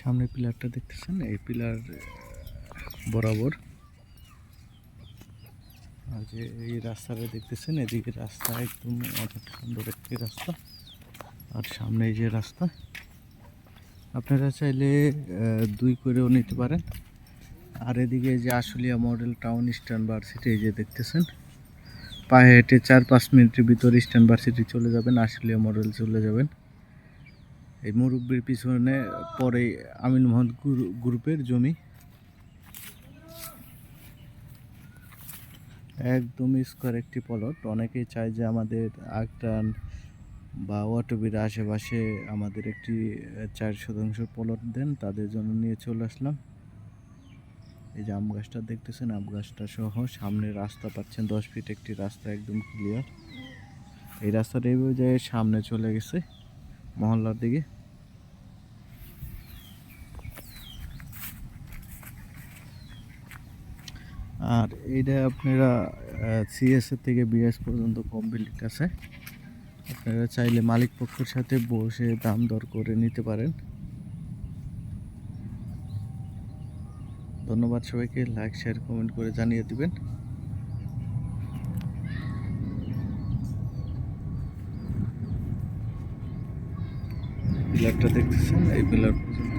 সামনে পিলারটা দেখতেছেন? এই পিলার বরাবর। আর যে এই রাস্তাটা দেখতেছেন, এদিকে রাস্তা একদম অনেক সুন্দর একটি রাস্তা। আর সামনে এই যে রাস্তা, আপনারা চাইলে দুই করেও নিতে পারেন। আর এদিকে যে Ashulia model town Eastern varsity, এই যে দেখতেছেন, পায়ে হেঁটে চার পাঁচ মিনিটের ভিতর ইস্টার্ন ভার্সিটি চলে যাবেন, আশুলিয়া মডেল চলে যাবেন। এই মুরব্বীর পিছনে পরে আমিন মোহাম্মদ গ্রুপের জমি। একদম স্কোয়ার একটি প্লট অনেকেই চায় যে আমাদের আগটান বা ওয়াটবির আশেপাশে আমাদের একটি চার শতাংশ প্লট দেন, তাদের জন্য নিয়ে চলে আসলাম। এই যে আম গাছটা দেখতেছেন, আম গাছটা সহ সামনে রাস্তা পাচ্ছেন, দশ ফিট একটি রাস্তা একদম ক্লিয়ার এই রাস্তাটা এইভাবে যায় সামনে চলে গেছে। মহল্লার দিকে। আর এইটা আপনারা সিএস থেকে বিএস পর্যন্ত কমপ্লিট আছে। আপনারা চাইলে মালিক পক্ষের সাথে বসে দাম দর করে নিতে পারেন। ধন্যবাদ সবাইকে। লাইক শেয়ার কমেন্ট করে জানিয়ে দিবেন। পিলারটা দেখতেছেন? এই পিলার পর্যন্ত